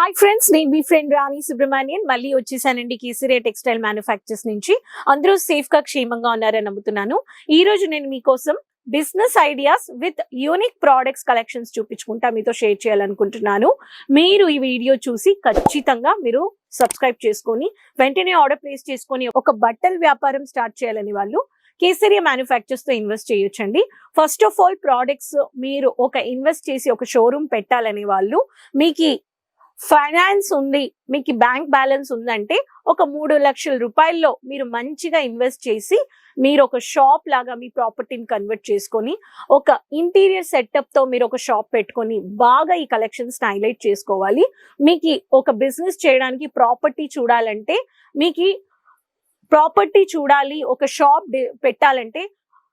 Hi friends నేను మీ friend రాణి సుబ్రహ్మణ్యన్ మళ్ళీ వచ్చేసానండి కేసరియా టెక్స్టైల్ మ్యానుఫ్యాక్చర్స్ నుంచి. అందరూ సేఫ్గా క్షేమంగా ఉన్నారని నమ్ముతున్నాను. ఈ రోజు నేను మీకోసం business ideas with unique products collections చూపించుకుంటా మీతో షేర్ చేయాలనుకుంటున్నాను. మీరు ఈ వీడియో చూసి ఖచ్చితంగా మీరు సబ్స్క్రైబ్ చేసుకొని వెంటనే ఆర్డర్ ప్లేస్ చేసుకొని ఒక బట్టల వ్యాపారం స్టార్ట్ చేయాలని వాళ్ళు కేసరియా మ్యానుఫ్యాక్చర్స్తో ఇన్వెస్ట్ చేయొచ్చండి. ఫస్ట్ ఆఫ్ ఆల్ ప్రోడక్ట్స్ మీరు ఒక ఇన్వెస్ట్ చేసి ఒక షోరూమ్ పెట్టాలని వాళ్ళు మీకు ఫైనాన్స్ ఉంది మీకు బ్యాంక్ బ్యాలెన్స్ ఉందంటే ఒక మూడు లక్షల రూపాయల్లో మీరు మంచిగా ఇన్వెస్ట్ చేసి మీరు ఒక షాప్ లాగా మీ ప్రాపర్టీని కన్వర్ట్ చేసుకొని ఒక ఇంటీరియర్ సెటప్తో మీరు ఒక షాప్ పెట్టుకొని బాగా ఈ కలెక్షన్స్ హైలైట్ చేసుకోవాలి. మీకు ఒక బిజినెస్ చేయడానికి ప్రాపర్టీ చూడాలంటే మీకు ప్రాపర్టీ చూడాలి ఒక షాప్ పెట్టాలంటే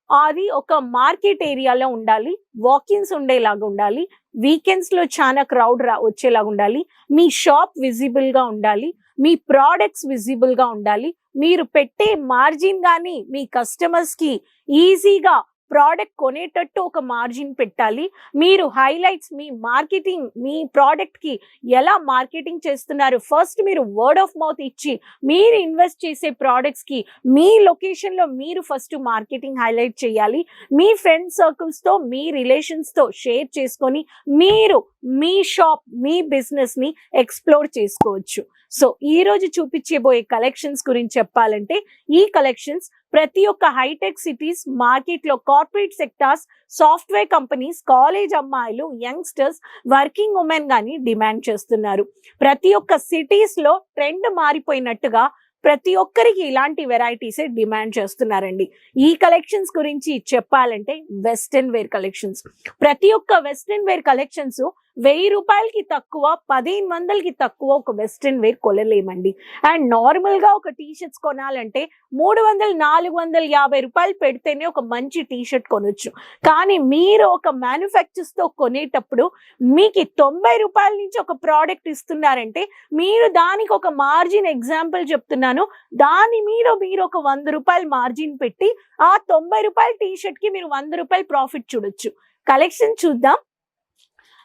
అది ఒక మార్కెట్ ఏరియాలో ఉండాలి వాకిన్స్ ఉండేలాగా ఉండాలి వీకెండ్స్లో చాలా క్రౌడ్ రా వచ్చేలాగా ఉండాలి మీ షాప్ విజిబుల్గా ఉండాలి మీ ప్రోడక్ట్స్ విజిబుల్గా ఉండాలి మీరు పెట్టే మార్జిన్ గాని మీ కస్టమర్స్కి ఈజీగా ప్రోడక్ట్ కొనేటట్టు ఒక మార్జిన్ పెట్టాలి. మీరు హైలైట్స్ మీ మార్కెటింగ్ మీ ప్రోడక్ట్కి ఎలా మార్కెటింగ్ చేస్తున్నారు? ఫస్ట్ మీరు వర్డ్ ఆఫ్ మౌత్ ఇచ్చి మీరు ఇన్వెస్ట్ చేసే ప్రోడక్ట్స్కి మీ లొకేషన్లో మీరు ఫస్ట్ మార్కెటింగ్ హైలైట్ చేయాలి. మీ ఫ్రెండ్ సర్కిల్స్తో మీ రిలేషన్స్తో షేర్ చేసుకొని మీరు మీ షాప్ మీ బిజినెస్ని ఎక్స్ప్లోర్ చేసుకోవచ్చు. సో ఈ రోజు చూపించబోయే కలెక్షన్స్ గురించి చెప్పాలంటే ఈ కలెక్షన్స్ ప్రతి ఒక్క హైటెక్ సిటీస్ మార్కెట్లో corporate sectors software companies college అమ్మాయిలు యంగ్స్టర్స్ వర్కింగ్ ఉమెన్ గాని డిమాండ్ చేస్తున్నారు. ప్రతి ఒక్క సిటీస్లో ట్రెండ్ మారిపోయినట్టుగా ప్రతి ఒక్కరికి ఇలాంటి వెరైటీసే డిమాండ్ చేస్తున్నారండి. ఈ కలెక్షన్స్ గురించి చెప్పాలంటే వెస్ట్రన్ వేర్ కలెక్షన్స్. ప్రతి ఒక్క వెస్ట్రన్ వేర్ కలెక్షన్స్ వెయ్యి రూపాయలకి తక్కువ పదిహేను వందలకి తక్కువ ఒక వెస్ట్రన్ వేర్ కొనలేమండి. అండ్ నార్మల్గా ఒక టీ షర్ట్స్ కొనాలంటే మూడు వందలు నాలుగు వందల యాభై రూపాయలు పెడితేనే ఒక మంచి టీ షర్ట్ కొనొచ్చు. కానీ మీరు ఒక మ్యానుఫ్యాక్చర్స్తో కొనేటప్పుడు మీకు తొంభై రూపాయల నుంచి ఒక ప్రోడక్ట్ ఇస్తున్నారంటే మీరు దానికి ఒక మార్జిన్ ఎగ్జాంపుల్ చెప్తున్నాను. దాని మీద మీరు ఒక వంద రూపాయలు మార్జిన్ పెట్టి ఆ తొంభై రూపాయల టీ మీరు వంద రూపాయలు ప్రాఫిట్ చూడొచ్చు. కలెక్షన్ చూద్దాం.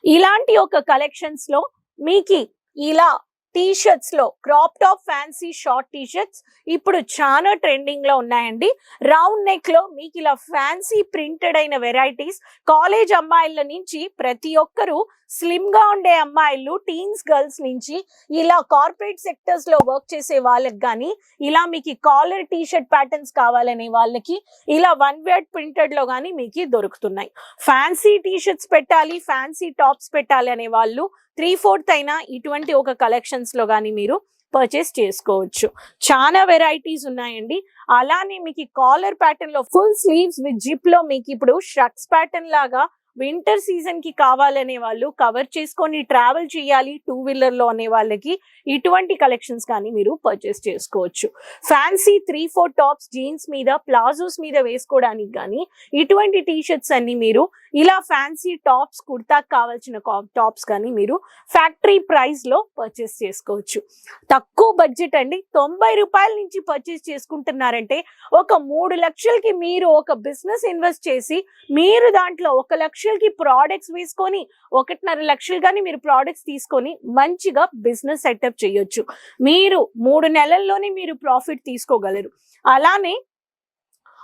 ఇలాంటి ఒక కలెక్షన్స్లో మీకు ఇలా T షర్ట్స్లో crop top fancy short T shirts ఇప్పుడు చాలా ట్రెండింగ్లో ఉన్నాయండి. రౌండ్ నెక్లో మీకు ఇలా ఫ్యాన్సీ ప్రింటెడ్ అయిన వెరైటీస్ కాలేజ్ అమ్మాయిల నుంచి ప్రతి ఒక్కరు స్లిమ్గా ఉండే అమ్మాయిలు టీన్స్ గర్ల్స్ నుంచి ఇలా కార్పొరేట్ సెక్టర్స్లో వర్క్ చేసే వాళ్ళకి కానీ ఇలా మీకు కాలర్ టీ షర్ట్ ప్యాటర్న్స్ కావాలనే వాళ్ళకి ఇలా వన్ వేర్డ్ ప్రింటెడ్లో కానీ మీకు దొరుకుతున్నాయి. ఫ్యాన్సీ టీ షర్ట్స్ పెట్టాలి ఫ్యాన్సీ టాప్స్ పెట్టాలి అనే వాళ్ళు త్రీ ఫోర్త్ అయినా ఇటువంటి ఒక కలెక్షన్స్లో కానీ మీరు పర్చేస్ చేసుకోవచ్చు. చాలా వెరైటీస్ ఉన్నాయండి. అలానే మీకు కాలర్ ప్యాటర్న్లో ఫుల్ స్లీవ్స్ విత్ జిప్లో మీకు ఇప్పుడు షర్ట్స్ ప్యాటర్న్ లాగా వింటర్ సీజన్కి కావాలనే వాళ్ళు కవర్ చేసుకొని ట్రావెల్ చేయాలి టూ వీలర్లో అనే వాళ్ళకి ఇటువంటి కలెక్షన్స్ కానీ మీరు పర్చేస్ చేసుకోవచ్చు. Fancy three four tops jeans మీద ప్లాజోస్ మీద వేసుకోవడానికి కానీ ఇటువంటి టీ షర్ట్స్ అన్ని మీరు ఇలా ఫ్యాన్సీ టాప్స్ కుర్తా కావాల్సిన టాప్స్ కానీ మీరు ఫ్యాక్టరీ ప్రైస్లో పర్చేస్ చేసుకోవచ్చు. తక్కువ బడ్జెట్ అండి. తొంభై రూపాయల నుంచి పర్చేస్ చేసుకుంటున్నారంటే ఒక మూడు లక్షలకి మీరు ఒక బిజినెస్ ఇన్వెస్ట్ చేసి మీరు దాంట్లో ఒక లక్షలకి ప్రోడక్ట్స్ వేసుకొని ఒకటిన్నర లక్షలు కానీ మీరు ప్రోడక్ట్స్ తీసుకొని మంచిగా బిజినెస్ సెటప్ చేయొచ్చు. మీరు మూడు నెలల్లోనే మీరు ప్రాఫిట్ తీసుకోగలరు. అలానే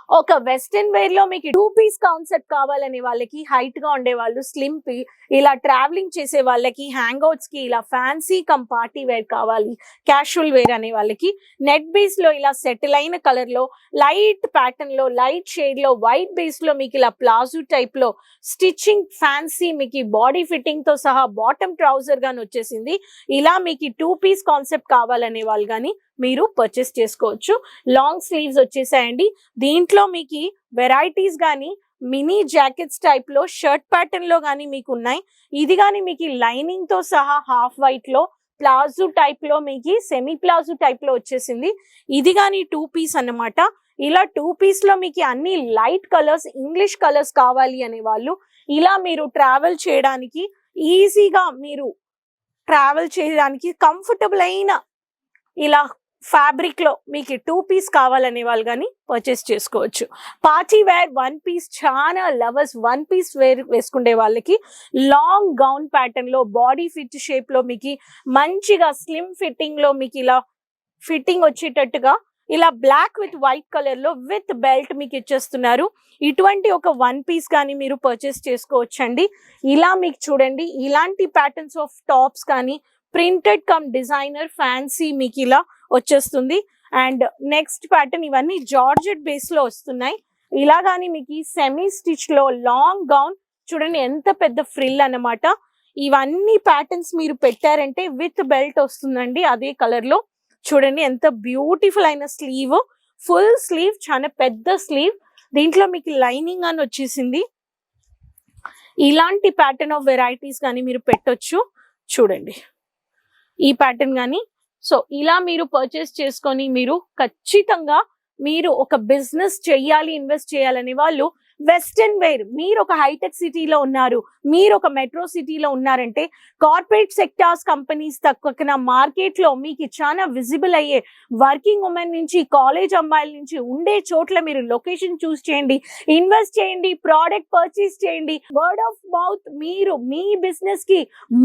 ఒక వెస్టర్న్ వేర్లో మీకు టూ పీస్ కాన్సెప్ట్ కావాలనే వాళ్ళకి హైట్గా ఉండే వాళ్ళు స్లిమ్ పీ ఇలా ట్రావెలింగ్ చేసే వాళ్ళకి హ్యాంగ్ అవుట్స్కి ఇలా ఫ్యాన్సీ కమ్ పార్టీ వేర్ కావాలి క్యాషువల్ వేర్ అనే వాళ్ళకి నెట్ బేస్లో ఇలా సెటిల్ అయిన కలర్లో లైట్ ప్యాటర్న్లో లైట్ షేడ్లో వైట్ బేస్లో మీకు ఇలా ప్లాజో టైప్లో స్టిచ్చింగ్ ఫ్యాన్సీ మీకు బాడీ ఫిట్టింగ్తో సహా బాటమ్ ట్రౌజర్ గాని వచ్చేసింది ఇలా మీకు టూ పీస్ కాన్సెప్ట్ కావాలనే వాళ్ళు కానీ మీరు పర్చేస్ చేసుకోవచ్చు. లాంగ్ స్లీవ్స్ వచ్చేసాయండి. దీంట్లో మీకు వెరైటీస్ కానీ మినీ జాకెట్స్ టైప్లో షర్ట్ ప్యాటర్న్లో కానీ మీకు ఉన్నాయి. ఇది కానీ మీకు లైనింగ్తో సహా హాఫ్ వైట్లో ప్లాజో టైప్లో మీకు సెమీ ప్లాజో టైప్లో వచ్చేసింది. ఇది కానీ టూ పీస్ అన్నమాట. ఇలా టూ పీస్లో మీకు అన్ని లైట్ కలర్స్ ఇంగ్లీష్ కలర్స్ కావాలి అనే వాళ్ళు ఇలా మీరు ట్రావెల్ చేయడానికి ఈజీగా మీరు ట్రావెల్ చేయడానికి కంఫర్టబుల్ అయిన ఇలా ఫ్యాబ్రిక్లో మీకు టూ పీస్ కావాలనే వాళ్ళు కానీ పర్చేస్ చేసుకోవచ్చు. పార్టీ వేర్ వన్ పీస్ చాలా లవర్స్ వన్ పీస్ వేర్ వేసుకునే వాళ్ళకి లాంగ్ గౌన్ ప్యాటర్న్లో బాడీ ఫిట్ షేప్లో మీకు మంచిగా స్లిమ్ ఫిట్టింగ్లో మీకు ఇలా ఫిట్టింగ్ వచ్చేటట్టుగా ఇలా బ్లాక్ విత్ వైట్ కలర్లో విత్ బెల్ట్ మీకు ఇచ్చేస్తున్నారు. ఇటువంటి ఒక వన్ పీస్ కానీ మీరు పర్చేస్ చేసుకోవచ్చండి. ఇలా మీకు చూడండి ఇలాంటి ప్యాటర్న్స్ ఆఫ్ టాప్స్ కానీ ప్రింటెడ్ కమ్ డిజైనర్ ఫ్యాన్సీ మీకు ఇలా వచ్చేస్తుంది. అండ్ నెక్స్ట్ ప్యాటర్న్ ఇవన్నీ జార్జెట్ బేస్లో వస్తున్నాయి. ఇలా కానీ మీకు సెమీ స్టిచ్లో లాంగ్ గౌన్ చూడండి ఎంత పెద్ద ఫ్రిల్ అన్నమాట. ఇవన్నీ ప్యాటర్న్స్ మీరు పెట్టారంటే విత్ బెల్ట్ వస్తుందండి అదే కలర్లో చూడండి ఎంత బ్యూటిఫుల్ అయిన స్లీవ్. ఫుల్ స్లీవ్ చాలా పెద్ద స్లీవ్. దీంట్లో మీకు లైనింగ్ అని వచ్చేసింది. ఇలాంటి ప్యాటర్న్ ఆఫ్ వెరైటీస్ కానీ మీరు పెట్టొచ్చు. చూడండి. ఈ ప్యాటర్న్ కానీ సో ఇలా మీరు పర్చేస్ చేసుకొని మీరు ఖచ్చితంగా మీరు ఒక బిజినెస్ చెయ్యాలి ఇన్వెస్ట్ చేయాలని వాళ్ళు వెస్టర్న్ వేర్. మీరు ఒక హైటెక్ సిటీలో ఉన్నారు మీరు ఒక మెట్రో సిటీలో ఉన్నారంటే కార్పొరేట్ సెక్టార్స్ కంపెనీస్ తక్కువ మార్కెట్లో మీకు చాలా విజిబుల్ అయ్యే వర్కింగ్ ఉమెన్ నుంచి కాలేజ్ అమ్మాయిల నుంచి ఉండే చోట్ల మీరు లొకేషన్ చూస్ చేయండి ఇన్వెస్ట్ చేయండి ప్రోడక్ట్ పర్చేస్ చేయండి. వర్డ్ ఆఫ్ మౌత్ మీరు మీ బిజినెస్కి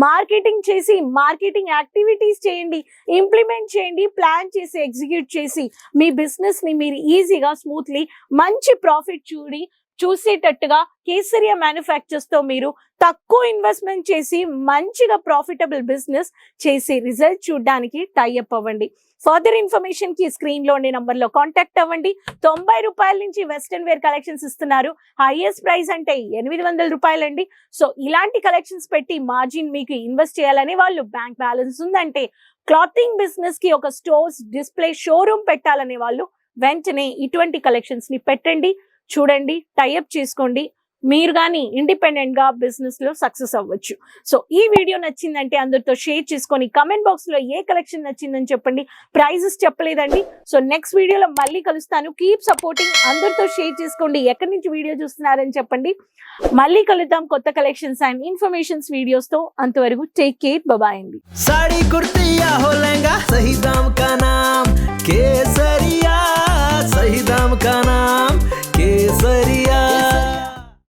మార్కెటింగ్ చేసి మార్కెటింగ్ యాక్టివిటీస్ చేయండి ఇంప్లిమెంట్ చేయండి ప్లాన్ చేసి ఎగ్జిక్యూట్ చేసి మీ బిజినెస్ని మీరు ఈజీగా స్మూత్లీ మంచి ప్రాఫిట్ చూడి చూసేటట్టుగా కేసరియా మ్యానుఫ్యాక్చర్స్తో మీరు తక్కువ ఇన్వెస్ట్మెంట్ చేసి మంచిగా ప్రాఫిటబుల్ బిజినెస్ చేసి రిజల్ట్ చూడడానికి టైఅప్ అవ్వండి. ఫర్దర్ ఇన్ఫర్మేషన్కి స్క్రీన్లో ఉండే నంబర్లో కాంటాక్ట్ అవ్వండి. తొంభై రూపాయల నుంచి వెస్టర్న్ వేర్ కలెక్షన్స్ ఇస్తున్నారు. హైయెస్ట్ ప్రైస్ అంటే ఎనిమిది వందల రూపాయలండి. సో ఇలాంటి కలెక్షన్స్ పెట్టి మార్జిన్ మీకు ఇన్వెస్ట్ చేయాలని వాళ్ళు బ్యాంక్ బ్యాలెన్స్ ఉందంటే క్లాతింగ్ బిజినెస్కి ఒక స్టోర్స్ డిస్ప్లే షోరూమ్ పెట్టాలనే వాళ్ళు వెంటనే ఇటువంటి కలెక్షన్స్ని పెట్టండి. చూడండి టైప్ చేసుకోండి. మీరు కానీ ఇండిపెండెంట్గా బిజినెస్లో సక్సెస్ అవ్వచ్చు. సో ఈ వీడియో నచ్చిందంటే అందరితో షేర్ చేసుకొని కమెంట్ బాక్స్లో ఏ కలెక్షన్ నచ్చిందని చెప్పండి. ప్రైజెస్ చెప్పలేదండి. సో నెక్స్ట్ వీడియోలో మళ్ళీ కలుస్తాను. కీప్ సపోర్టింగ్ అందరితో షేర్ చేసుకోండి. ఎక్కడి నుంచి వీడియో చూస్తున్నారని చెప్పండి. మళ్ళీ కలుద్దాం కొత్త కలెక్షన్స్ అండ్ ఇన్ఫర్మేషన్స్ వీడియోస్తో అంతవరకు టేక్ కేర్ బాయ్ అండి. సాడీ కేసరియా बरिया